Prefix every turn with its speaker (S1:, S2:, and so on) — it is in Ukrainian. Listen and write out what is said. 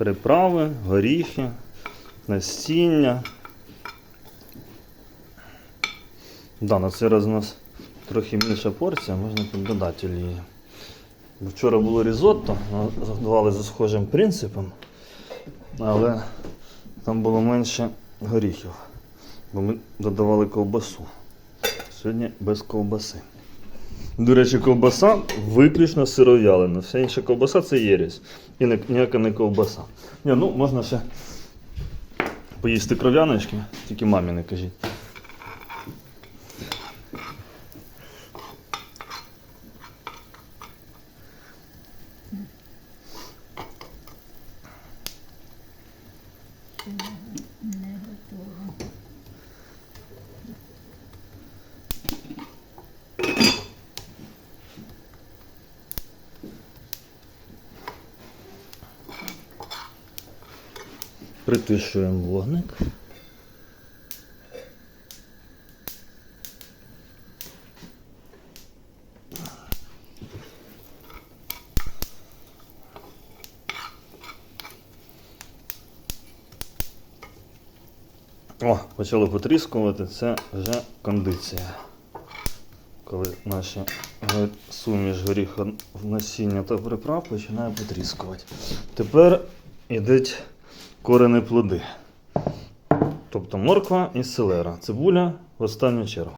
S1: приправи, горіхи, насіння. Да, на цей раз у нас трохи менша порція, можна додати олії. Вчора було різотто, готували за схожим принципом, але там було менше горіхів, бо ми додавали ковбасу. Сьогодні без ковбаси. До речі, ковбаса виключно сиров'ялина. Вся інша ковбаса це єресь. І не- ніяка не ковбаса. Ні, ну можна ще поїсти кров'яночки, тільки мамі не кажіть.
S2: Не
S1: Притишуємо вогник. О, почало потріскувати, це вже кондиція. Коли наші суміш горіха насіння та приправ починає потріскувати. Тепер йдуть корені плоди. Тобто морква і селера. Цибуля в останню чергу.